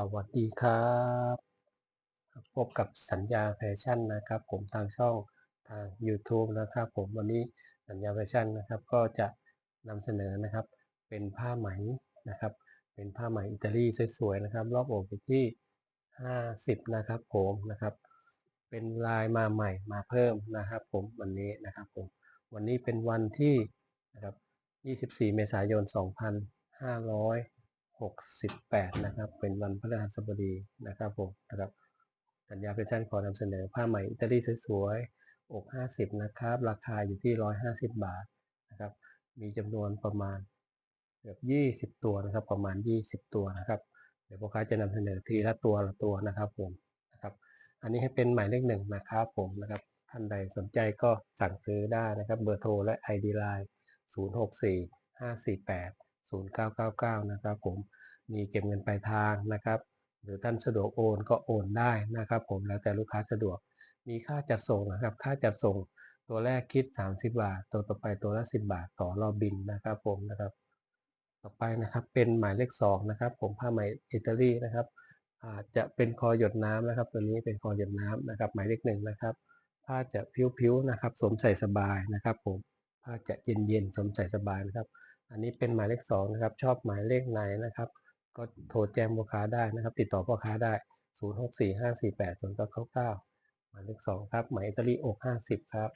สวัสดีครับ พบกับสัญญาแฟชั่นนะครับ ผมทางช่องทาง YouTube นะครับผมวันนี้สัญญาแฟชั่นนะครับ ก็จะนำเสนอนะครับ เป็นผ้าไหมนะครับ เป็นผ้าไหมอิตาลีสวยๆนะครับ รอบอกอยู่ที่ 50 นะครับ ผมนะครับ เป็นลายมาใหม่มาเพิ่มนะครับ ผมวันนี้นะครับผมวันนี้เป็นวันที่นะครับ 24 เมษายน 2568 นะครับ เป็นวันพฤหัสบดีนะครับผมนะครับสัญญาแฟชั่นขอนำเสนอผ้าไหมอิตาลีสวยๆ อก 50 นะครับ ราคาอยู่ที่ 150 บาทนะครับ มีจำนวนประมาณเกือบ 20 ตัวนะครับ ประมาณ 20 ตัวนะครับ เดี๋ยวพ่อค้าจะนำเสนอทีละตัวละตัวนะครับผมนะครับ อันนี้ให้เป็นหมายเลขหนึ่งนะครับผมนะครับ ท่านใดสนใจก็สั่งซื้อได้นะครับ เบอร์โทรและ ID Line 064 548 0999 นะครับผมมีเก็บเงินปลายทางนะครับ หรือท่านสะดวกโอนก็โอนได้นะครับ ผมแล้วแต่ลูกค้าสะดวก มีค่าจัดส่งนะครับ ค่าจัดส่งตัวแรกคิด 30 บาท ตัวต่อไปตัวละ 10 บาทต่อรอบบินนะครับผมนะครับ ต่อไปนะครับเป็นหมายเลข2นะครับ ผมผ้าไหมอิตาลีนะครับอาจจะเป็นคอหยดน้ำนะครับ ตัวนี้เป็นคอหยดน้ำนะครับ หมายเลขหนึ่งนะครับ ผ้าจะผิวๆนะครับ สวมใส่สบายนะครับ ผมผ้าจะเย็นๆสวมใส่สบายนะครับ อันนี้เป็นหมายเลขสองนะครับ ชอบหมายเลขไหนนะครับ ก็โทรแจ้งพ่อค้าได้นะครับ ติดต่อพ่อค้าได้ 0 6 4 5 4 8 0 9 9 9 หมายเลขสองครับ หมายอิตาลีอก50ครับ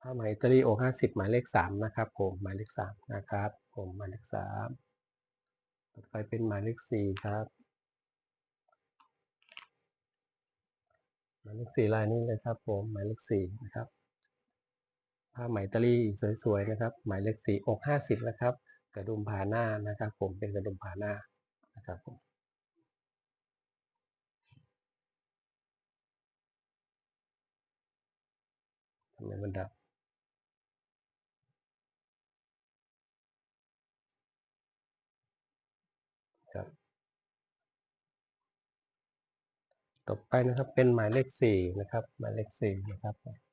ผ้าไหมอิตาลีอก50หมายเลขสามนะครับผมหมายเลขสามนะครับ ผมหมายเลขสามต่อไปเป็นหมายเลขสี่ครับหมายเลขสี่ลายนี้เลยครับผมหมายเลขสี่นะครับ ผ้าไหมตาลีสวยๆนะครับหมายเลขสี่อกห้าสิบนะครับ กระดุมผ่าหน้านะครับ ผมเป็นกระดุมผ่าหน้านะครับผมทำไมมันดับครับต่อไปนะครับเป็นหมายเลขสี่นะครับ หมายเลขสี่นะครับ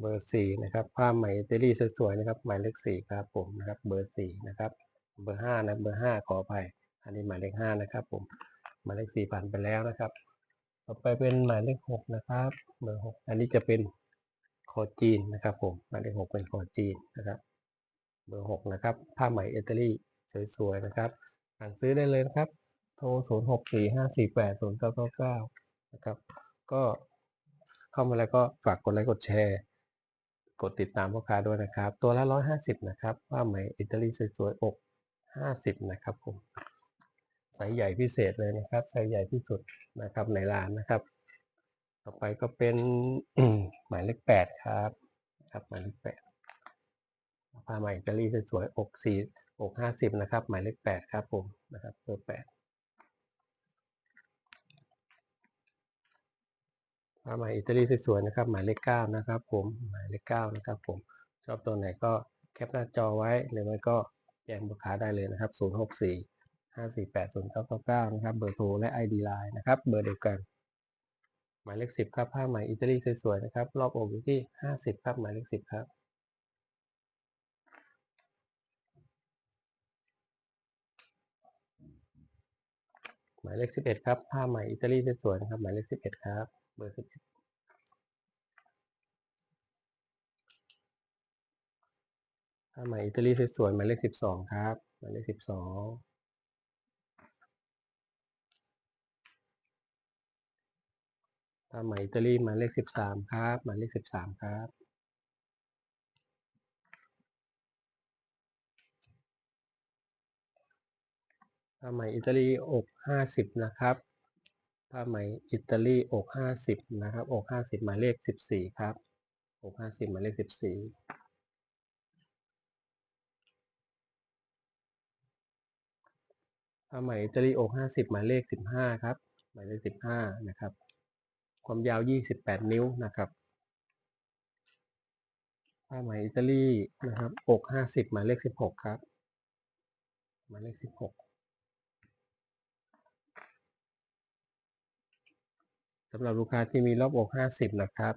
เบอร์สี่นะครับผ้าไหมอิตลี่สวยๆนะครับ หมายเลขสี่ครับผมนะครับ เบอร์สี่นะครับ เบอร์ห้านะเบอร์ห้าขออภัยอันนี้หมายเลขห้านะครับ ผมหมายเลขสี่ผ่านไปแล้วนะครับ ต่อไปเป็นหมายเลขหกนะครับ เบอร์หกอันนี้จะเป็นคอจีนนะครับ ผมหมายเลขหกเป็นคอจีนนะครับ เบอร์หกนะครับ ผ้าไหมเอตาลีสวยๆนะครับสั่งซื้อได้เลยนะครับ โทร0 6 4 5 4 8 0 9 9 9นะครับ ก็เข้ามาแล้วก็ฝากกดไลค์กดแชร์ กดติดตามพ่อค้าด้วยนะครับ ตัวละ 150 นะครับผ้าไหมอิตาลีสวยๆอก 50 นะครับผมไซส์ใหญ่พิเศษเลยนะครับไซส์ใหญ่ที่สุดนะครับในร้านนะครับ ต่อไปก็เป็นหมายเลข8ครับครับหมายเลข8ผ้าไหมอิตาลีสวยๆอกสี่อก50นะครับ หมายเลข8ครับผมนะครับเบอร์8 ผ้าไหมอิตาลีสวยๆนะครับ หมายเลข9นะครับ ผม หมายเลข9นะครับ ผม ชอบตัวไหนก็แคปหน้าจอไว้หรือไม่ก็แจ้งลูกค้าได้เลยนะครับ 064 548 0999 นะครับ เบอร์โทรและ ID Line นะครับ เบอร์เดียวกัน หมายเลข 10 ครับผ้าไหมอิตาลีสวยๆนะครับ รอบอกอยู่ที่ 50 ครับ หมายเลข 10 ครับหมายเลข 11 ครับ ผ้าไหมอิตาลีสวยๆนะครับ หมายเลข 11 ครับ เบอร์11ผ้าไหมอิตาลีสวยๆหมายเลข12ครับหมายเลข12ผ้าไหมอิตาลีหมายเลข13ครับหมายเลข13ครับผ้าไหมอิตาลีอก50นะครับ ผ้าไหมอิตาลีอก50นะครับอก50หมายเลข14ครับอก50หมายเลข14ผ้าไหมอิตาลีอก50หมายเลข15ครับหมายเลข15นะครับ ความยาว28นิ้วนะครับผ้าไหมอิตาลีนะครับอก50หมายเลข16ครับหมายเลข16 สำหรับลูกค้าที่มีรอบอก 50 นะครับ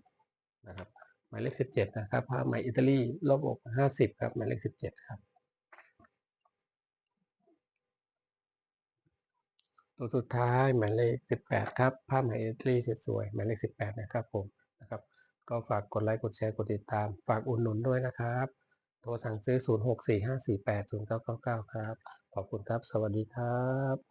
นะครับหมายเลข 17 นะครับผ้าไหมอิตาลีรอบอก 50 ครับหมายเลข 17 ครับ ตัวสุดท้ายหมายเลขสิบแปดครับผ้าไหมเอตรีสวยๆหมายเลขสิบแปดนะครับผมนะครับก็ฝากกดไลค์กดแชร์กดติดตาม ฝากอุดหนุนด้วยนะครับ โทรสั่งซื้อ 0 6 4 5 4 8 0 9 9 9 ครับ ขอบคุณครับ สวัสดีครับ